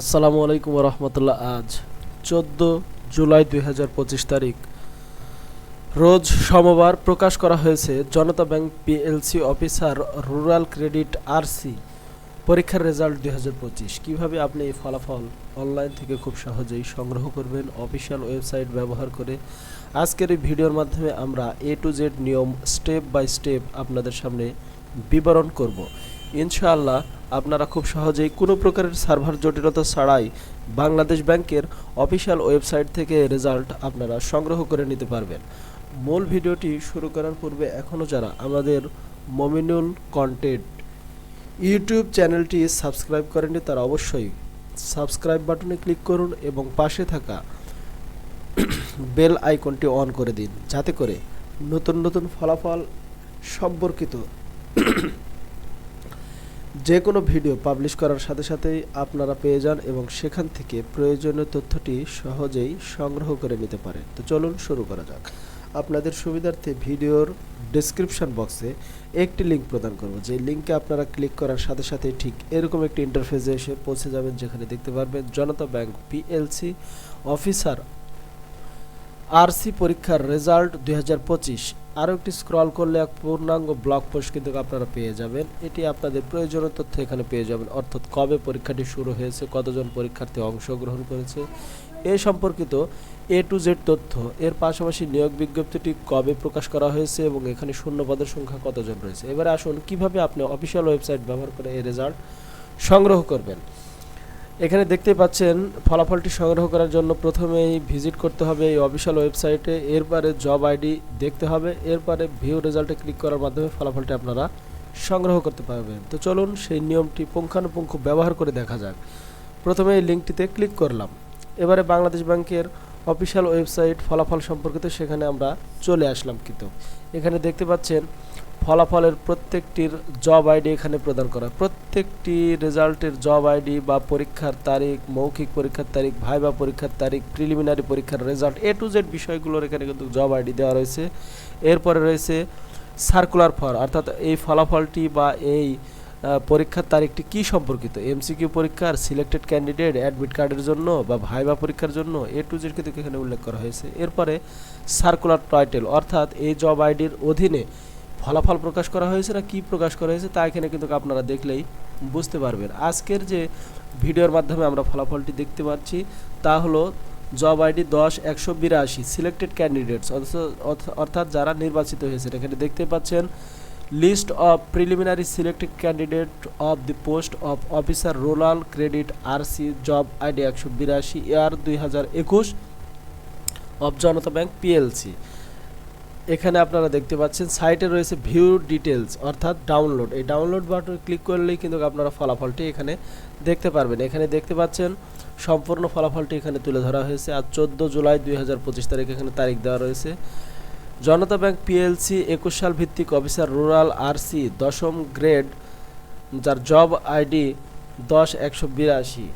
আসসালামু আলাইকুম রহমতুল্লাহ আজ চোদ্দ জুলাই দুই হাজার পঁচিশ তারিখ। রোজ সোমবার প্রকাশ করা হয়েছে Janata bank PLC officer rural credit RC পরীক্ষার রেজাল্ট দুই হাজার পঁচিশ। কীভাবে আপনি এই ফলাফল অনলাইন থেকে খুব সহজেই সংগ্রহ করবেন, অফিসিয়াল ওয়েবসাইট ব্যবহার করে? আজকের এই ভিডিওর মাধ্যমে আমরা এ টু জেড নিয়ম স্টেপ বাই স্টেপ আপনাদের সামনে বিবরণ করব। ইনশাআল্লাহ আপনারা খুব সহজেই কোনো প্রকারের সার্ভার জটিলতা ছাড়াই বাংলাদেশ ব্যাংকের অফিসিয়াল ওয়েবসাইট থেকে রেজাল্ট আপনারা সংগ্রহ করে নিতে পারবেন। মূল ভিডিওটি শুরু করার পূর্বে এখনও যারা আমাদের মমিনুল কন্টেন্ট ইউটিউব চ্যানেলটি সাবস্ক্রাইব করেননি, তারা অবশ্যই সাবস্ক্রাইব বাটনে ক্লিক করুন এবং পাশে থাকা বেল আইকনটি অন করে দিন, যাতে করে নতুন নতুন ফলাফল সম্পর্কিত যে কোনো ভিডিও পাবলিশ করার সাথে সাথেই আপনারা পেয়ে যান এবং সেখান থেকে প্রয়োজনীয় তথ্যটি সহজেই সংগ্রহ করে নিতে পারেন তো চলুন শুরু করা যাক। আপনাদের সুবিধার্থে ভিডিওর ডেসক্রিপশন বক্সে একটি লিঙ্ক প্রদান করব। যে লিঙ্কে আপনারা ক্লিক করার সাথে সাথে ঠিক এরকম একটি ইন্টারফেসে এসে পৌঁছে যাবেন, যেখানে দেখতে পারবেন Janata bank PLC officer RC পরীক্ষার রেজাল্ট দুই হাজার পঁচিশ। আরও একটি স্ক্রল করলে এক পূর্ণাঙ্গ ব্লগ পোস্ট কিন্তু আপনারা পেয়ে যাবেন। এটি আপনাদের প্রয়োজনীয় তথ্য এখানে পেয়ে যাবেন। অর্থাৎ কবে পরীক্ষাটি শুরু হয়েছে, কতজন পরীক্ষার্থী অংশগ্রহণ করেছে, এ সম্পর্কিত এ টু জেড তথ্য। এর পাশাপাশি নিয়োগ বিজ্ঞপ্তিটি কবে প্রকাশ করা হয়েছে এবং এখানে শূন্য পদের সংখ্যা কতজন রয়েছে। এবারে আসুন, কীভাবে আপনি অফিসিয়াল ওয়েবসাইট ব্যবহার করে এই রেজাল্ট সংগ্রহ করবেন। এখানে দেখতেই পাচ্ছেন, ফলাফলটি সংগ্রহ করার জন্য প্রথমেই ভিজিট করতে হবে এই অফিসিয়াল ওয়েবসাইটে। এরপরে জব আইডি দেখতে হবে, এরপরে ভিউ রেজাল্টে ক্লিক করার মাধ্যমে ফলাফলটি আপনারা সংগ্রহ করতে পারবেন। তো চলুন সেই নিয়মটি পুঙ্খানুপুঙ্খ ব্যবহার করে দেখা যাক। প্রথমে এই লিঙ্কটিতে ক্লিক করলাম। এবারে বাংলাদেশ ব্যাংকের অফিসিয়াল ওয়েবসাইট ফলাফল সম্পর্কিত সেখানে আমরা চলে আসলাম কিন্তু। এখানে দেখতে পাচ্ছেন ফলাফলের প্রত্যেকটির জব আইডি এখানে প্রদান করা। প্রত্যেকটি রেজাল্টের জব আইডি বা পরীক্ষার তারিখ, মৌখিক পরীক্ষার তারিখ, ভাইবা পরীক্ষার তারিখ প্রিলিমিনারি পরীক্ষার রেজাল্ট এ টু জেড বিষয়গুলোর এখানে কিন্তু জব আইডি দেওয়া রয়েছে। এরপরে রয়েছে সার্কুলার ফর অর্থাৎ এই ফলাফলটি বা এই পরীক্ষার তারিখটি কি সম্পর্কিত? এমসিকিউ পরীক্ষার সিলেক্টেড ক্যান্ডিডেট অ্যাডমিট কার্ডের জন্য বা ভাইবা পরীক্ষার জন্য এ টু জেড কিন্তু এখানে উল্লেখ করা হয়েছে। এরপরে সার্কুলার টাইটেল অর্থাৎ এই জব আইডির অধীনে ফলাফল প্রকাশ করা হয়েছে না কি প্রকাশ করা হয়েছে তা এখানে কিন্তু আপনারা দেখলেই বুঝতে পারবেন। আজকের যে ভিডিওর মাধ্যমে আমরা ফলাফলটি দেখতে পাচ্ছি তা হলো জব আইডি দশ একশো বিরাশি সিলেক্টেড ক্যান্ডিডেটস অর্থাৎ যারা নির্বাচিত হয়েছেন। এখানে দেখতে পাচ্ছেন list of preliminary selected candidate of the post of officer rural credit RC job ID একশো বিরাশি ইয়ার দুই হাজার একুশ অফ জনতা ব্যাংক পিএলসি এখানে আপনারা দেখতে পাচ্ছেন, সাইটে রয়েছে ভিউ ডিটেলস অর্থাৎ ডাউনলোড। এই ডাউনলোড বাটনে ক্লিক করলেই কিন্তু আপনারা ফলাফলটি এখানে দেখতে পারবেন। এখানে দেখতে পাচ্ছেন, সম্পূর্ণ ফলাফলটি এখানে তুলে ধরা হয়েছে। আর চোদ্দ জুলাই দুই হাজার পঁচিশ তারিখ, এখানে তারিখ দেওয়া রয়েছে। জনতা ব্যাংক পিএলসি একুশ সাল ভিত্তিক অফিসার রুরাল আরসি দশম গ্রেড, যার জব আইডি দশ একশো বিরাশি।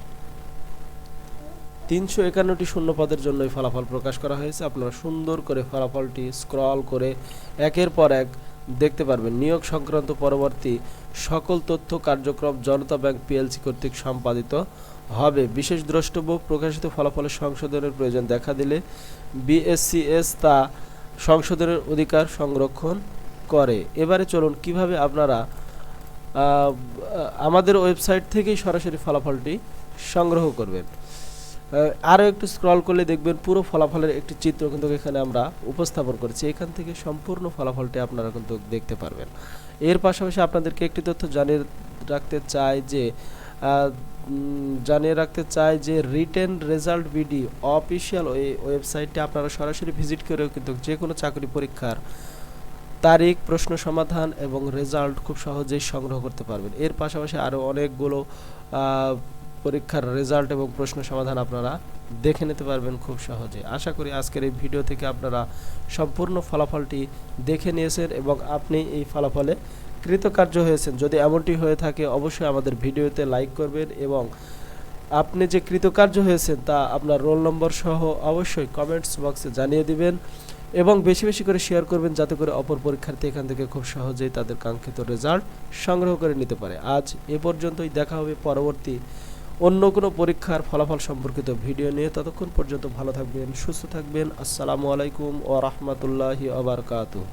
তিনশো একান্নটি শূন্য পদের জন্য এই ফলাফল প্রকাশ করা হয়েছে। আপনারা সুন্দর করে ফলাফলটি স্ক্রল করে একের পর এক দেখতে পারবেন। নিয়োগ সংক্রান্ত পরবর্তী সকল তথ্য কার্যক্রম জনতা ব্যাংক পিএলসি কর্তৃক সম্পাদিত হবে। বিশেষ দ্রষ্টব্য, প্রকাশিত ফলাফলের সংশোধনের প্রয়োজন দেখা দিলে বিএসসিএস তা সংশোধনের অধিকার সংরক্ষণ করে। এবারে চলুন কীভাবে আপনারা আমাদের ওয়েবসাইট থেকেই সরাসরি ফলাফলটি সংগ্রহ করবেন। আরও একটু স্ক্রল করলে দেখবেন পুরো ফলাফলের একটি চিত্র কিন্তু এখানে আমরা উপস্থাপন করেছি। এখান থেকে সম্পূর্ণ ফলাফলটি আপনারা কিন্তু দেখতে পারবেন। এর পাশাপাশি আপনাদেরকে একটি তথ্য জানিয়ে রাখতে চাই যে জানিয়ে রাখতে চাই যে রিটেন রেজাল্ট বিডি অফিসিয়াল ওই ওয়েবসাইটে আপনারা সরাসরি ভিজিট করেও কিন্তু যে কোনো চাকরি পরীক্ষার তারিখ, প্রশ্ন সমাধান এবং রেজাল্ট খুব সহজেই সংগ্রহ করতে পারবেন। এর পাশাপাশি আরও অনেকগুলো পরীক্ষার রেজাল্ট এবং প্রশ্ন সমাধান আপনারা দেখে নিতে পারবেন খুব সহজে। আশা করি আজকের এই ভিডিও থেকে আপনারা সম্পূর্ণ ফলাফলটি দেখে নিয়েছেন এবং আপনি এই ফলাফলে কৃতকার্য হয়েছেন। যদি এমনটি হয়ে থাকে, অবশ্যই আমাদের ভিডিওতে লাইক করবেন এবং আপনি যে কৃতকার্য হয়েছেন তা আপনার রোল নম্বর সহ অবশ্যই কমেন্টস বক্সে জানিয়ে দিবেন এবং বেশি বেশি করে শেয়ার করবেন যাতে করে অপর পরীক্ষার্থী এখান থেকে খুব সহজেই তাদের কাঙ্ক্ষিত রেজাল্ট সংগ্রহ করে নিতে পারে। আজ এ পর্যন্তই। দেখা হবে পরবর্তী অন্য কোনো পরীক্ষার ফলাফল সম্পর্কিত ভিডিও নিয়ে ততক্ষণ পর্যন্ত ভালো থাকবেন, সুস্থ থাকবেন। আসসালামু আলাইকুম ও রহমতুল্লাহি আবরকাতুহ